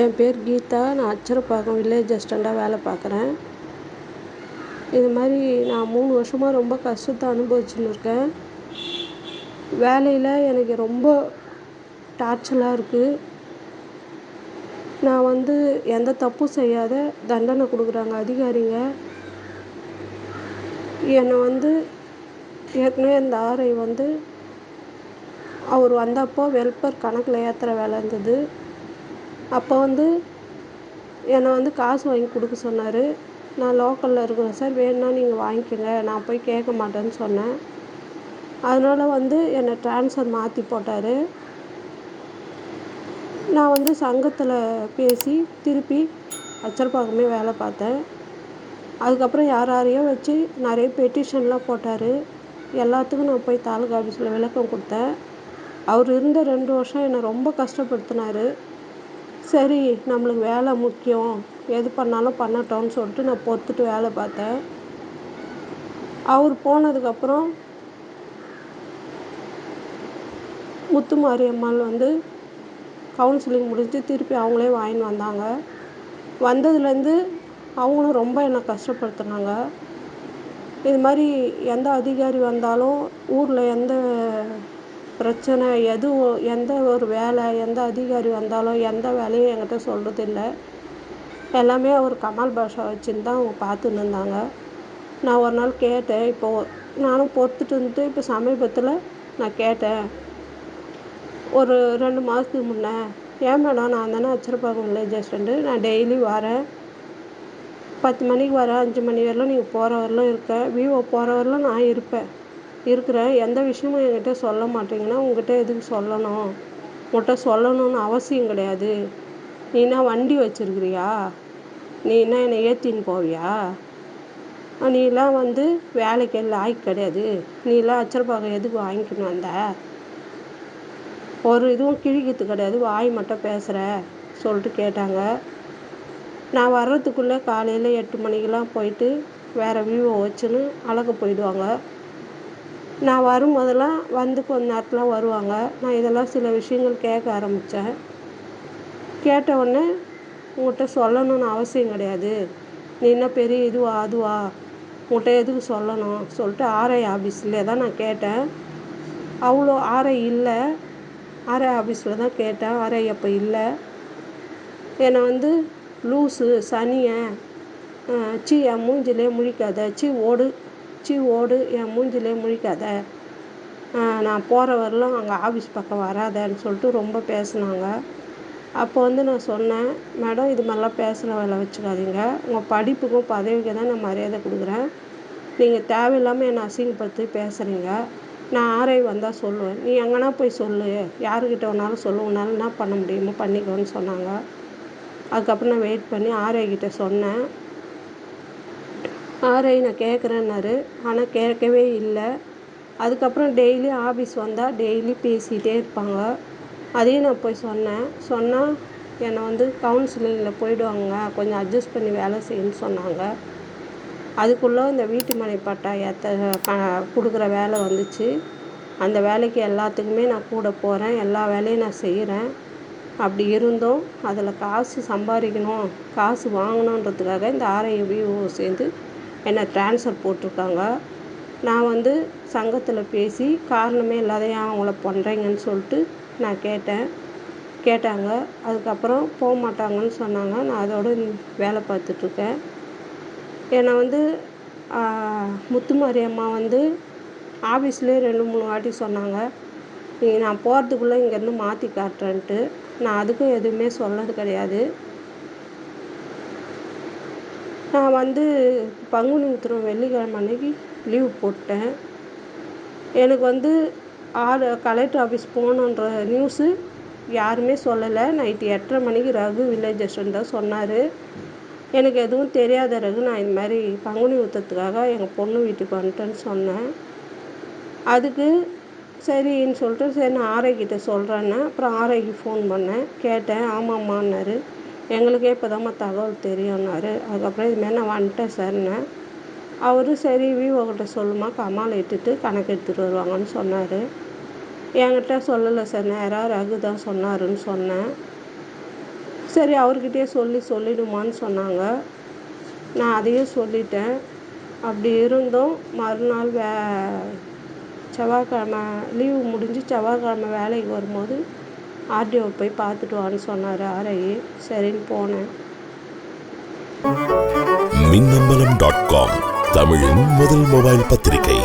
என் பேர் கீதா. நான் அச்சரப்பாக்கம் வில்லேஜ் அசிஸ்டண்ட்டாக வேலை பார்க்குறேன். இது மாதிரி நான் மூணு வருஷமாக ரொம்ப கஷ்டத்தை அனுபவிச்சுன்னு இருக்கேன். வேலையில் எனக்கு ரொம்ப டார்ச்சலாக இருக்குது நான் வந்து எந்த தப்பும் செய்யாத தண்டனை கொடுக்குறாங்க அதிகாரிங்க. என்னை வந்து ஏற்கனவே இந்த ஆர்ஐ வந்து அவர் வந்தப்போ வெல்பர் கணக்கில் ஏற்றுற வேலை இருந்தது. அப்போ வந்து என்னை வந்து காசு வாங்கி கொடுக்க சொன்னார். நான் லோக்கலில் இருக்கிறேன் சார். வேணும்னா நீங்கள் வாங்கிக்கோங்க. நான் போய் கேட்க மாட்டேன்னு சொன்னேன். அதனால் வந்து என்னை ட்ரான்ஸ்ஃபர் மாற்றி போட்டார். நான் வந்து சங்கத்தில் பேசி திருப்பி அச்சல்பாக்கமே வேலை பார்த்தேன். அதுக்கப்புறம் யார் யாரையோ வச்சு நிறைய பெட்டிஷன்லாம் போட்டார். எல்லாத்துக்கும் நான் போய் தாலுகா ஆஃபீஸில் விளக்கம் கொடுத்தேன். அவர் இருந்த ரெண்டு வருஷம் என்னை ரொம்ப கஷ்டப்படுத்தினாரு. சரி நம்மளுக்கு வேலை முக்கியம். எது பண்ணாலும் பண்ணட்டோம்னு சொல்லிட்டு நான் பொறுத்துட்டு வேலை பார்த்தேன். அவர் போனதுக்கப்புறம் முத்துமாரியம்மாள் வந்து கவுன்சிலிங் முடிஞ்சு திருப்பி அவங்களே வாங்கின்னு வந்தாங்க. வந்ததுலேருந்து அவங்களும் ரொம்ப என்னை கஷ்டப்படுத்துனாங்க. இது மாதிரி எந்த அதிகாரி வந்தாலும் ஊரில் எந்த பிரச்சனை எது எந்த ஒரு வேலை எந்த அதிகாரி வந்தாலும் எந்த வேலையும் என்கிட்ட சொல்கிறதில்ல எல்லாமே அவர் கமால் பாஷா வச்சுன்னு தான் அவங்க பார்த்துன்னு இருந்தாங்க. நான் ஒரு நாள் கேட்டேன் இப்போ நானும் பொறுத்துட்டு இருந்துட்டு இப்போ சமீபத்தில் நான் கேட்டேன். ஒரு ரெண்டு மாதத்துக்கு முன்னே ஏன் மேடம் நான் தானே வச்சுருப்பாங்க வில்லேஜ் அசிஸ்டண்ட்டு நான் டெய்லி வரேன். பத்து மணிக்கு வரேன் அஞ்சு மணி வரலும் நீங்கள் போகிற வரலும் இருக்க. விவோ போகிற வரலும் நான் இருப்பேன். இருக்கிறேன் எந்த விஷயமும் என்கிட்ட சொல்ல மாட்டீங்கன்னா உங்ககிட்ட எதுக்கு சொல்லணும்? உங்கள்கிட்ட சொல்லணும்னு அவசியம் கிடையாது. நீ என்ன வண்டி வச்சுருக்கிறியா? நீ என்ன என்னை ஏற்றின்னு போவியா? நீலாம் வந்து வேலைக்கு லாய்க்கு கிடையாது. நீலாம் அச்சரப்பாக்கம் எதுக்கு வாங்கிக்கின்னு வந்த? ஒரு இதுவும் கிழிக்கிறது கிடையாது. வாய் மட்டும் பேசுகிற சொல்லிட்டு கேட்டாங்க. நான் வர்றதுக்குள்ளே காலையில் எட்டு மணிக்கெலாம் போயிட்டு வேறு வியூவை வச்சுன்னு அழகு போயிடுவாங்க. நான் வரும்போதெல்லாம் வந்து கொஞ்ச நேரத்தில் வருவாங்க. நான் இதெல்லாம் சில விஷயங்கள் கேட்க ஆரம்பித்தேன் கேட்ட உடனே உங்கள்கிட்ட சொல்லணும்னு அவசியம் கிடையாது. நீ என்ன பெரிய இதுவா அதுவா? உங்கள்கிட்ட எதுக்கு சொல்லணும்? சொல்லிட்டு ஆர்ஐ ஆஃபீஸ்லேயே தான் நான் கேட்டேன். அவ்வளோ ஆர்ஐ இல்லை. ஆர்ஐ ஆஃபீஸில் தான் கேட்டேன். ஆர்ஐ அப்போ இல்லை. என்னை வந்து லூசு சனியன் சீ என் மூஞ்சிலே முழிக்காத சீ ஓடு. சி ஓடு என் மூஞ்சிலே முழிக்காத. நான் போகிற வரலும் அங்கே ஆஃபீஸ் பக்கம் வராதன்னு சொல்லிட்டு ரொம்ப பேசினாங்க. அப்போ வந்து நான் சொன்னேன் மேடம் இது மாதிரிலாம் பேசுகிற வேலை வச்சுக்காதீங்க. உங்கள் படிப்புக்கும் பதவிக்கும் தான் நான் மரியாதை கொடுக்குறேன். நீங்கள் தேவையில்லாமல் என்னை அசிங்கப்படுத்தி பேசுகிறீங்க நான் ஆர்ஐ வந்தால் சொல்லுவேன். நீ எங்கன்னா போய் சொல்லு. யாருக்கிட்ட வேணாலும் சொல்லு. உன்னால் என்ன பண்ண முடியுமோ பண்ணிக்கோன்னு சொன்னாங்க. அதுக்கப்புறம் நான் வெயிட் பண்ணி ஆர்ஐ கிட்ட சொன்னேன். ஆர்ஐ நான் கேட்குறேன்னாரு ஆனால் கேட்கவே இல்லை. அதுக்கப்புறம் டெய்லி ஆஃபீஸ் வந்தால் டெய்லி பேசிகிட்டே இருப்பாங்க. அதையும் நான் போய் சொன்னேன். சொன்னால் என்னை வந்து கவுன்சிலிங்கில் போயிடுவாங்க. கொஞ்சம் அட்ஜஸ்ட் பண்ணி வேலை செய்யுன்னு சொன்னாங்க. அதுக்குள்ளே இந்த வீட்டு மனை பட்டா ஏற்ற கொடுக்குற வேலை வந்துச்சு. அந்த வேலைக்கு எல்லாத்துக்குமே நான் கூட போகிறேன் எல்லா வேலையும் நான் செய்கிறேன் அப்படி இருந்தும். அதில் காசு சம்பாதிக்கணும் காசு வாங்கணுன்றதுக்காக இந்த ஆர்ஐ சேர்ந்து என்னை ட்ரான்ஸ்ஃபர் போட்டிருக்காங்க. நான் வந்து சங்கத்தில் பேசி காரணமே இல்லாத ஏன் அவங்கள பண்ணுறீங்கன்னு சொல்லிட்டு நான் கேட்டேன். கேட்டாங்க. அதுக்கப்புறம் போக மாட்டாங்கன்னு சொன்னாங்க. நான் அதோட வேலை பார்த்துட்ருக்கேன் என்னை வந்து முத்துமாரியம்மா வந்து ஆஃபீஸ்லேயே ரெண்டு மூணு வாட்டி சொன்னாங்க. நீ நான் போகிறதுக்குள்ளே இங்கேருந்து மாற்றி காட்டுறேன்ட்டு. நான் அதுக்கும் எதுவுமே சொன்னது கிடையாது. நான் வந்து பங்குனி உத்திரம் வெள்ளிக்கிழமை அன்னைக்கு லீவ் போட்டேன். எனக்கு வந்து ஆறு கலெக்டர் ஆஃபீஸ் போகணுன்ற நியூஸு யாருமே சொல்லலை. நைட்டு எட்டரை மணிக்கு ரகு வில்லேஜ் தான் சொன்னார். எனக்கு எதுவும் தெரியாத ரகு நான் இது மாதிரி பங்குனி உத்திரத்துக்காக எங்கள் பொண்ணு வீட்டுக்கு வந்துட்டேன்னு சொன்னேன். அதுக்கு சரின்னு சொல்லிட்டு சரி நான் ஆர்ஐ கிட்ட சொல்கிறேன்னே அப்புறம் ஆர்ஐக்கு ஃபோன் பண்ணேன். கேட்டேன் ஆமாம்மான்னாரு. எங்களுக்கே இப்போ தாம்மா தகவல் தெரியும்னாரு. அதுக்கப்புறம் இதுமாரி நான் வந்துட்டேன் சார்னேன். அவரும் சரி விவோ கிட்ட சொல்லுமா கமால் இட்டுட்டு கணக்கு எடுத்துகிட்டு வருவாங்கன்னு சொன்னார். என்கிட்ட சொல்லலை சார் நேராக ரகு தான் சொன்னாருன்னு சொன்னேன். சரி அவர்கிட்டயே சொல்லி சொல்லிடுமான்னு சொன்னாங்க. நான் அதையும் சொல்லிட்டேன். அப்படி இருந்தும் மறுநாள் வே செவ்வாய்க்கிழம லீவு முடிஞ்சு செவ்வாய்க்கிழம வேலைக்கு வரும்போது ஆர்டிஓ போய் பார்த்துட்டு வான்னு சொன்னார். ஆர்ஐ சரின்னு போனேன். மின்னம்பலம் டாட் காம் தமிழின் முதல் மொபைல் பத்திரிகை.